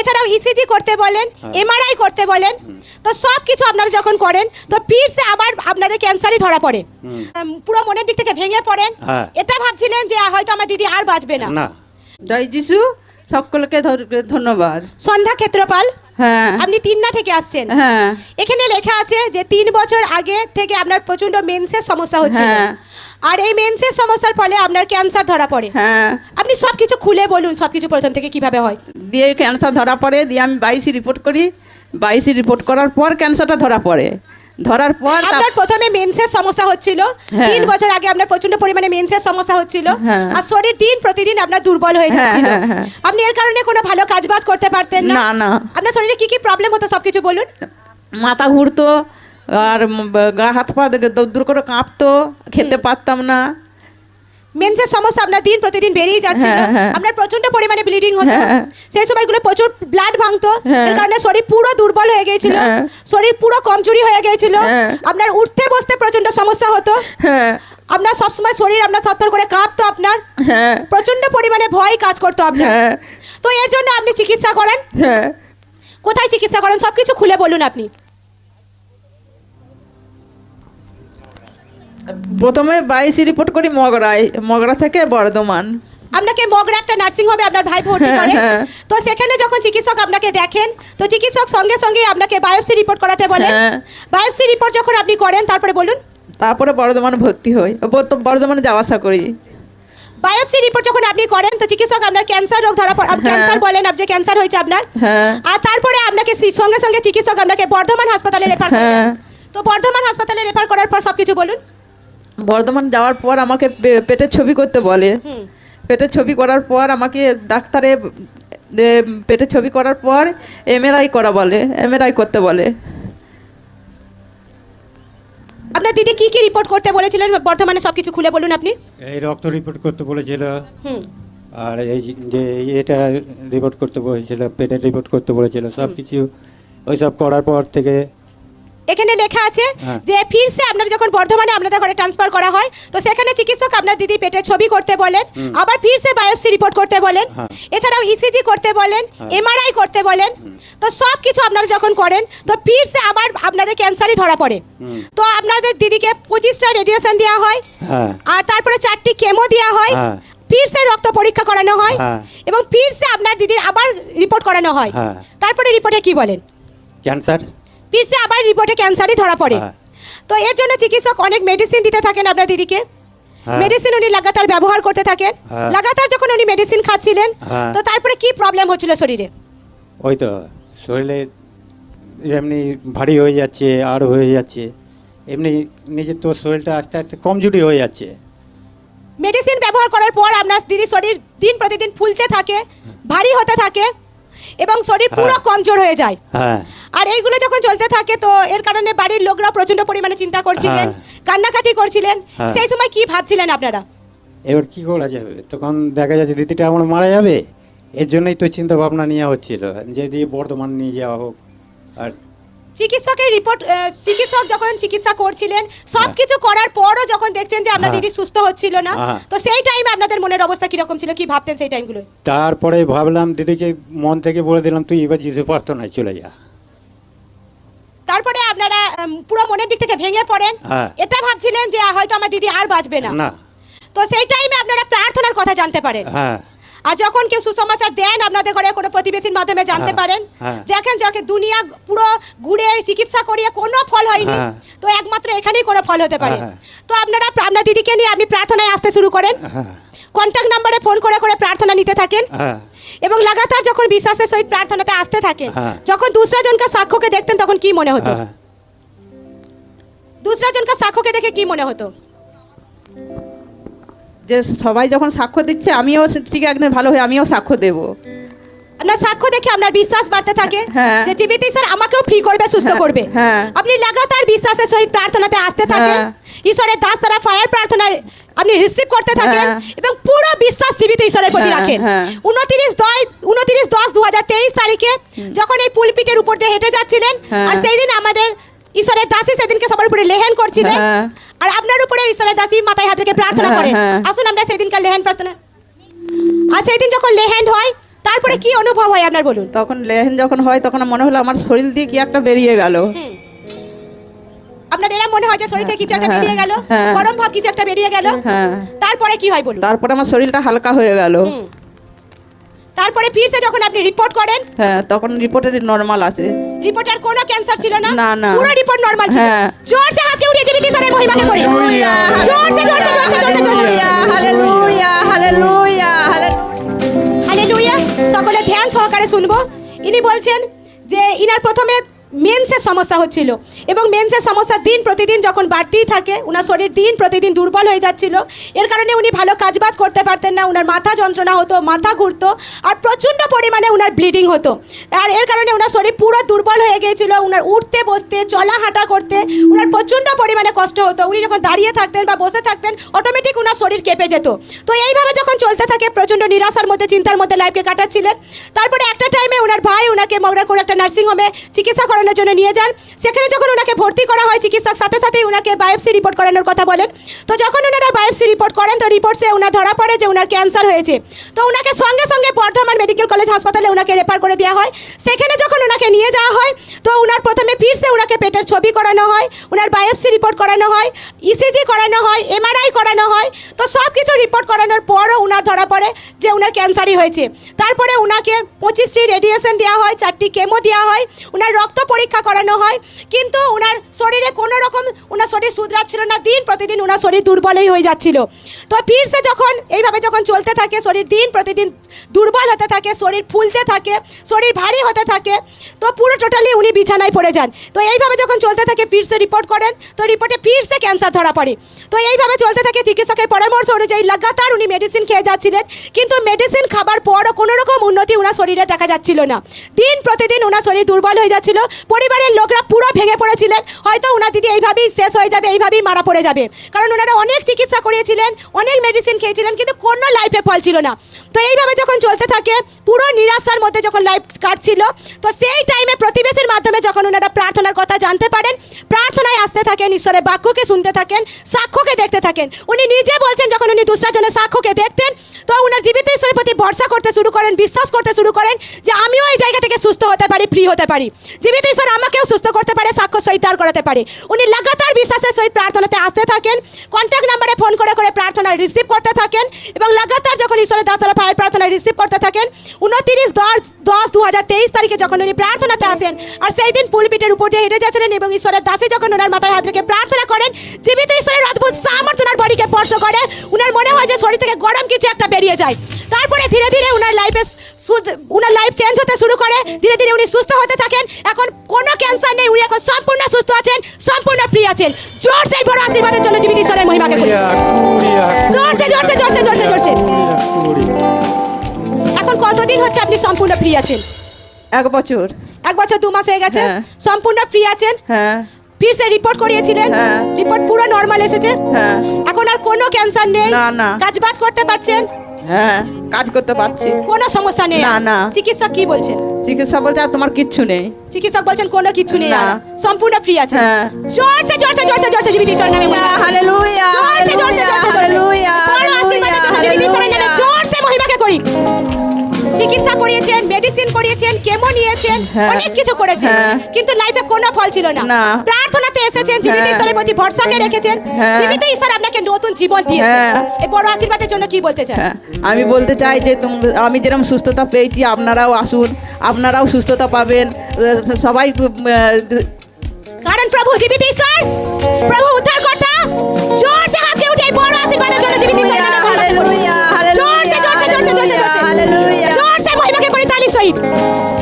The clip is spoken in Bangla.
এছাড়াও ইসিজি করতে বলেন এমআরআই করতে বলেন। তো সব কিছু আপনারা যখন করেন তো ফিরসে আবার আপনাদের ক্যান্সারই ধরা পড়ে। পুরো মনের দিক থেকে ভেঙে পড়েন। হ্যাঁ। এটা ভাবছিলেন যে হয়তো আমার দিদি আর বাঁচবে না। না। জয় যিশু সকলকে ধন্যবাদ। সন্ধ্যা ক্ষেত্রপাল হ্যাঁ। আপনি তিননা থেকে আসছেন। হ্যাঁ। এখানে লেখা আছে যে তিন বছর আগে থেকে আপনার প্রচণ্ড মেন্সের সমস্যা হচ্ছে হ্যাঁ। আর এই মেন্সের সমস্যার ফলে আপনার ক্যান্সার ধরা পড়ে। হ্যাঁ। আপনি সবকিছু খুলে বলুন সবকিছু প্রথম থেকে কীভাবে হয়। দিয়ে ক্যান্সার ধরা পড়ে দিয়ে আমি বাইশে রিপোর্ট করি। বাইশে রিপোর্ট করার পর ক্যান্সারটা ধরা পড়ে। ধরার পর আপনার প্রথমে মেন্সের সমস্যা হচ্ছিল। হ্যাঁ। তিন বছর আগে আপনার প্রচণ্ড পরিমাণে মেন্সের সমস্যা হচ্ছিল। হ্যাঁ। আর শরীর দিন প্রতিদিন আপনার দুর্বল হয়ে হ্যাঁ, যাচ্ছিল। আপনি এর কারণে কোনো ভালো কাজ বাজ করতে পারতেন না? না, না। আপনার শরীরে কি কি প্রবলেম হতো সবকিছু বলুন। মাথা ঘুরতো আর গা হাত পা দূর করে কাঁপতো খেতে পারতাম না। মেন্সের সমস্যা আপনার দিন প্রতিদিন বেড়েই যাচ্ছিল। হ্যাঁ, হ্যাঁ। আপনার প্রচণ্ড পরিমাণে ব্লিডিং হতো। হ্যাঁ। সেই সময়গুলো প্রচুর ব্লাড ভাঙতো। এর কারণে শরীর পুরো দুর্বল হয়ে গিয়েছিল। শরীর পুরো কমজোরি হয়ে গিয়েছিল। আপনার উঠতে বসতে প্রচণ্ড সমস্যা হতো। আপনার সবসময় শরীর আপনার থরথর করে কাঁপতো আপনার। প্রচণ্ড পরিমাণে ভয় কাজ করতো আপনার। তো এর জন্য আপনি চিকিৎসা করেন। কোথায় চিকিৎসা করেন? সবকিছু খুলে বলুন আপনি। প্রথমে বাইশে রিপোর্ট করি মগরায় মগরা থেকে বর্ধমান। আপনাকে মগরা একটা নার্সিং হোমে আপনার ভাই ভর্তি করে। তো সেখানে যখন চিকিৎসক আপনাকে দেখেন তো চিকিৎসক সঙ্গে সঙ্গে আপনাকে বায়োপসি রিপোর্ট করাতে বলেন। বায়োপসি রিপোর্ট যখন আপনি করেন তারপরে বলুন। তারপরে বর্ধমানে ভর্তি হই। বর্ধমানে যাওয়া আসা করি। বায়োপসি রিপোর্ট যখন আপনি করেন তো চিকিৎসক আপনার ক্যান্সার রোগ ধরা পড়- ক্যান্সার বলেন আপনি ক্যান্সার হয়েছে আপনার। হ্যাঁ। আর তারপরে আপনাকে সঙ্গে সঙ্গে চিকিৎসক আপনাকে বর্ধমান হাসপাতালে রেফার করেন হ্যাঁ। তো বর্ধমান হাসপাতালে রেফার করার পর সবকিছু বলুন। বর্ধমান যাওয়ার পর আমাকে পে- পেটের ছবি করতে বলে। পেটের ছবি করার পর আমাকে ডাক্তারে পেটের ছবি করার পর এমআরআই করা বলে এমআরআই করতে বলে। আপনার দিদি কি কি রিপোর্ট করতে বলেছিলেন? বর্ধমানে সবকিছু খুলে বলুন আপনি। এই রক্ত রিপোর্ট করতে বলেছিল। হুম। আর এই যে এটা রিপোর্ট করতে বলেছিল পেটের রিপোর্ট করতে বলেছিল সব কিছু ওইসব করার পর থেকে এখানে লেখা আছে হ্যাঁ। যে ফিরসে আপনার যখন বর্ধমানে আপনাদের ঘরে ট্রান্সফার করা হয় তো সেখানে চিকিৎসক আপনার দিদি পেটে ছবি করতে বলেন আবার ফিরসে বায়োপসি রিপোর্ট করতে বলেন হ্যাঁ। এছাড়াও ইসিজি করতে বলেন এমআরআই করতে বলেন তো সব কিছু আপনারা যখন করেন তো ফিরসে আবার আপনাদের ক্যান্সারই ধরা পড়ে তো আপনাদের দিদিকে পঁচিশটা রেডিয়েশন দেওয়া হয় হ্যাঁ আর তারপরে চারটি কেমো দেওয়া হয় হ্যাঁ। ফিরসে রক্ত পরীক্ষা করানো হয় হ্যাঁ। এবং ফিরসে আপনার দিদির আবার রিপোর্ট করানো হয় হ্যাঁ। তারপরে রিপোর্টে কি বলেন ক্যান্সার ফিরসে আবার রিপোর্টে ক্যান্সারই ধরা পড়ে হ্যাঁ। তো এর জন্য চিকিৎসক অনেক মেডিসিন দিতে থাকেন আপনার দিদিকে হ্যাঁ। মেডিসিন উনি লাগাতার ব্যবহার করতে থাকেন হ্যাঁ। লাগাতার যখন উনি মেডিসিন খাচ্ছিলেন হ্যাঁ। তো তারপরে কি প্রবলেম হচ্ছিল শরীরে ওই তো শরীরে এমনি ভারী হয়ে যাচ্ছে আর হয়ে যাচ্ছে এমনি নিজের তো শরীরটা আস্তে আস্তে কমজোরি হয়ে যাচ্ছে মেডিসিন ব্যবহার করার পর আপনার দিদি শরীর দিন প্রতিদিন ফুলতে থাকে ভারী হতে থাকে এবং শরীর পুরো হ্যাঁ। কমজোর হয়ে যায় হ্যাঁ আর এইগুলো যখন চলতে থাকে তো এর কারণে বাড়ির লোকরা প্রচণ্ড পরিমাণে চিন্তা করছিলেন হ্যাঁ। কান্নাকাটি করছিলেন। সেই সময় কি ভাবছিলেন আপনারা এবার কি করা যাবে তখন দেখা যাচ্ছে দিদিটা আমার মারা যাবে এর জন্যই তো চিন্তা ভাবনা নেওয়া হচ্ছিল যদি দিয়ে বর্ধমান নিয়ে যাওয়া হোক আর চিকিৎসকের রিপোর্ট চিকিৎসক যখন চিকিৎসা করছিলেন সব কিছু করার পরও যখন দেখছেন যে আপনার হ্যাঁ। দিদি সুস্থ হচ্ছিল না হ্যাঁ। তো সেই টাইমে আপনাদের মনের অবস্থা কীরকম ছিল? কি ভাবতেন সেই টাইমগুলো তারপরে ভাবলাম দিদিকে মন থেকে বলে দিলাম তুই এবার যেতে পারতো না চলে যা। তারপরে আপনারা পুরো মনের দিক থেকে ভেঙে পড়েন। হ্যাঁ। এটা ভাবছিলেন যে হয়তো আমার দিদি আর বাঁচবে না। তো সেই টাইমে আপনারা প্রার্থনার কথা জানতে পারেন। হ্যাঁ। আর যখন কেউ সুসমাচার দেন আপনাদের ঘরে কোনো প্রতিবেশীর মাধ্যমে জানতে হ্যাঁ, পারেন হ্যাঁ। দেখেন যাকে দুনিয়া পুরো ঘুরে চিকিৎসা করিয়ে কোনো ফল হয়নি। হ্যাঁ। তো একমাত্র এখানেই কোনো ফল হতে পারে। হ্যাঁ। তো আপনারা আপনার দিদিকে নিয়ে আপনি প্রার্থনায় আসতে শুরু করেন। হ্যাঁ। কন্ট্যাক্ট নাম্বারে ফোন করে করে প্রার্থনা নিতে থাকেন। হ্যাঁ। এবং লাগাতার যখন বিশ্বাসের সহিত প্রার্থনাতে আসতে থাকেন হ্যাঁ। যখন দুসরা জনকে সাক্ষ্যকে দেখতেন তখন কি মনে হতো? হ্যাঁ। দুসরা জনকে সাক্ষ্যকে দেখে কি মনে হতো? যে সবাই যখন সাক্ষ্য দিচ্ছে আমিও ঠিক একদিন ভালো হয়ে আমিও সাক্ষ্য দেব। আপনার সাক্ষ্য দেখে আপনার বিশ্বাস বাড়তে থাকে হ্যাঁ। যে জীবিত ঈশ্বর আমাকেও ফ্রি করবে সুস্থ হ্যাঁ, করবে হ্যাঁ। আপনি লাগাতার বিশ্বাসের সহিত প্রার্থনাতে আসতে থাকেন। ঈশ্বরের দাস তারা ফায়ার প্রার্থনায় আপনি রিসিভ করতে থাকেন। এবং পুরো বিশ্বাস জীবিত ঈশ্বরের প্রতি রাখেন। উনত্রিশ দশ উনত্রিশ দশ দু হাজার তেইশ তারিখে যখন এই পুলপিটের উপর দিয়ে হেঁটে যাচ্ছিলেন। আর সেই দিন আমাদের ঈশ্বরের দাসী সেদিনকে সবার উপরে লেহেন করছিলেন। আর আপনার উপরে ঈশ্বরের দাসী মাথায় হাত রেখে প্রার্থনা করেন। আসুন আমরা সেদিনকার লেহেন প্রার্থনা আর সেই দিন যখন লেহ্যান্ড হয় তারপরে কি অনুভব হয় আপনার বলুন? তখন লেহেন যখন হয় তখন মনে হলো আমার শরীর দিয়ে কি একটা বেরিয়ে গেল। আপনার এরা মনে হয় যে শরীর থেকে কিছু একটা হ্যাঁ, বেরিয়ে গেল? হ্যাঁ। গরম ভাব কিছু একটা বেরিয়ে গেল? হ্যাঁ। তারপরে কি হয় বলুন? তারপরে আমার শরীরটা হালকা হয়ে গেল। তারপরে ফিরসে যখন আপনি রিপোর্ট করেন? হ্যাঁ তখন রিপোর্টের নর্মাল আছে। রিপোর্টার কোনো ক্যান্সার ছিল না? না, না। পুরো রিপোর্ট নরমাল ছিল। জোরসে হাতকে উঠিয়ে জীবিত ঈশ্বরের মহিমাকে করি। জোরসে জোরসে জোরসে জোরসে। Hallelujah hallelujah hallelujah. সকলে ধ্যান সহকারে শুনব। ইনি বলছেন যে ইনার প্রথমে মেন্সের সমস্যা হচ্ছিল। এবং মেন্সের সমস্যা দিন প্রতিদিন যখন বাড়তেই থাকে ওনার শরীর দিন প্রতিদিন দুর্বল হয়ে যাচ্ছিল। এর কারণে উনি ভালো কাজবাজ করতে পারতেন না ওনার মাথা যন্ত্রণা হতো, মাথা ঘুরতো, আর প্রচণ্ড পরিমাণে ওনার ব্লিডিং হতো। আর এর কারণে ওনার শরীর পুরো দুর্বল হয়ে গিয়েছিল ওনার উঠতে, বসতে চলা হাঁটা করতে ওনার প্রচণ্ড পরিমাণে কষ্ট হতো। উনি যখন দাঁড়িয়ে থাকতেন বা বসে থাকতেন অটোমেটিক ওনার শরীর কেঁপে যেত। তো এইভাবে যখন চলতে থাকে, প্রচণ্ড নিরাশার মধ্যে, চিন্তার মধ্যে লাইফকে কাটাচ্ছিলেন। তারপরে একটা টাইমে ওনার ভাই ওনাকে মগরা করে একটা নার্সিং হোমে চিকিৎসা করানোর জন্য নিয়ে যান। সেখানে যখন ওনাকে ভর্তি করা হয় চিকিৎসক, সাথে সাথেই ওনাকে বায়োপসি রিপোর্ট করানোর কথা বলেন। তো যখন ওনারা বায়োপসি রিপোর্ট করেন, তো রিপোর্টসে ওনার ধরা পড়ে যে ওনার ক্যান্সার হয়েছে। তো ওনাকে সঙ্গে সঙ্গে বর্ধমান মেডিকেল কলেজ হাসপাতালে ওনাকে রেফার করে দেওয়া হয়। সেখানে যখন ওনাকে নিয়ে যাওয়া হয়, তো ওনার প্রথমে ফিরসে ওনাকে পেটের ছবি করানো হয় ওনার বায়োপসি রিপোর্ট করানো হয় ইসিজি করানো হয় এমআরআই করানো হয়। তো সব কিছু রিপোর্ট করানোর পরও ওনার ধরা পড়ে যে ওনার ক্যান্সারই হয়েছে। তারপরে ওনাকে পঁচিশটি রেডিয়েশন দেওয়া হয়, চারটি কেমো দেওয়া হয়। ওনার রক্ত পরীক্ষা করানো হয়। কিন্তু ওনার শরীরে কোনো রকম ওনার শরীর শুধরাচ্ছিল না, দিন প্রতিদিন ওনার শরীর দুর্বলই হয়ে যাচ্ছিল। তো ফিরসে যখন এইভাবে যখন চলতে থাকে, শরীর দিন প্রতিদিন দুর্বল হতে থাকে, শরীর ফুলতে থাকে, শরীর ভারী হতে থাকে, তো পুরো টোটালি উনি বিছানায় পড়ে যান। তো এইভাবে যখন চলতে থাকে, ফিরসে রিপোর্ট করেন, তো রিপোর্টে ফিরসে ক্যান্সার ধরা পড়ে। তো এইভাবে চলতে থাকে, চিকিৎসকের পরামর্শ অনুযায়ী লাগাতার উনি মেডিসিন খেয়ে যাচ্ছিলেন, কিন্তু মেডিসিন খাবার পরও কোনো রকম উন্নতি ওনার শরীরে দেখা যাচ্ছিল না। দিন প্রতিদিন ওনার শরীর দুর্বল হয়ে যাচ্ছিল পরিবারের লোকরা পুরো ভেঙে পড়েছিলেন। হয়তো ওনার দিদি এইভাবেই শেষ হয়ে যাবে, এইভাবেই মারা পড়ে যাবে। কারণ ওনারা অনেক চিকিৎসা করিয়েছিলেন, অনেক মেডিসিন খেয়েছিলেন, কিন্তু কোনো লাইফে ফল ছিল না। তো এইভাবে যখন চলতে থাকে, পুরো নিরাশার মধ্যে যখন লাইফ কাটছিল, তো সেই টাইমে প্রতিবেশীর মাধ্যমে যখন ওনারা প্রার্থনার কথা জানতে পারেন, প্রার্থনায় আসতে থাকেন, ঈশ্বরের বাক্যকে শুনতে থাকেন, সাক্ষ্যকে দেখতে থাকেন। উনি নিজে বলছেন, যখন উনি দুসরা জনের সাক্ষ্যকে দেখতেন তো ওনার জীবিত ঈশ্বরের প্রতি ভরসা করতে শুরু করেন, বিশ্বাস করতে শুরু করেন যে আমিও এই জায়গা থেকে সুস্থ হতে পারি ফ্রি হতে পারি। জীবিত ঈশ্বর আমাকেও সুস্থ করতে পারে, সাক্ষ্য সহিত দাঁড় করাতে পারে। উনি লাগাতার বিশ্বাসের সহিত প্রার্থনাতে আসতে থাকেন কন্ট্যাক্ট নাম্বারে ফোন করে করে প্রার্থনা রিসিভ করতে থাকেন এবং লাগাতার যখন ঈশ্বরের দাস দ্বারা ফায়ার প্রার্থনা রিসিভ করতে থাকেন, উনতিরিশ দশ দশ দু তারিখে যখন উনি প্রার্থনাতে আসেন, আর সেই দিন পুলপিটের উপর দিয়ে হেঁটে যাচ্ছিলেন এবং ঈশ্বরের দাসে যখন ওনার মাথায় হাত রেখে প্রার্থনা করেন, জীবিত ঈশ্বরের অদ্ভুত সামর্থ্য ওনার বডিকে স্পর্শ করে। ওনার মনে হয় যে শরীর থেকে গরম কিছু একটা বেরিয়ে যায়। তারপরে ধীরে ধীরে ওনার লাইফে উনার লাইফ চেঞ্জ হতে শুরু করে। ধীরে ধীরে উনি সুস্থ হতে থাকেন। এখন কোনো ক্যান্সার নেই উনি এখন সম্পূর্ণ সুস্থ আছেন সম্পূর্ণ ফ্রি আছেন। জোর সেই বড় আশীর্বাদের জন্য জীবিত ঈশ্বরের মহিমাকে করি জোরসে জোরসে জোরসে জোরসে জোরসে এখন কতদিন হচ্ছে আপনি সম্পূর্ণ ফ্রি আছেন? এক বছর। এক বছর দু মাস হয়ে গেছে? হ্যাঁ। সম্পূর্ণ ফ্রি আছেন? হ্যাঁ। ফিরসে রিপোর্ট করিয়েছিলেন? হ্যাঁ। রিপোর্ট পুরো নর্মাল এসেছে? হ্যাঁ। এখন আর কোনো ক্যান্সার নেই? না, না। কাজবাজ করতে পারছেন? হ্যাঁ কাজ করতে পারছি কোনো সমস্যা নেই না। না। চিকিৎসক কি বলছেন চিকিৎসক বলছে আর তোমার কিচ্ছু নেই চিকিৎসক বলছেন কোনো কিছু নেই না। সম্পূর্ণ ফ্রি আছে হ্যাঁ। জোরসে জোরসে জোরসে জোরসে জীবিত নামে বলুন। হালেলুয়া জোরসে করিয়েছেন কেমো নিয়েছেন হ্যাঁ। অনেক কিছু করেছেন হ্যাঁ। কিন্তু লাইফে কোনো ফল ছিল না। প্রার্থনাতে এসেছেন জীবিত হ্যাঁ। ঈশ্বরের প্রতি ভরসাকে রেখেছেন। জীবিত ঈশ্বর আপনাকে নতুন জীবন দিয়েছে হ্যাঁ। এই বড় আশীর্বাদের জন্য কি বলতে চান আমি বলতে চাই যে আমি যেরকম সুস্থতা পেয়েছি আপনারাও আসুন আপনারাও সুস্থতা পাবেন সবাই কারণ প্রভু জীবিত ঈশ্বর প্রভু উদ্ধার night!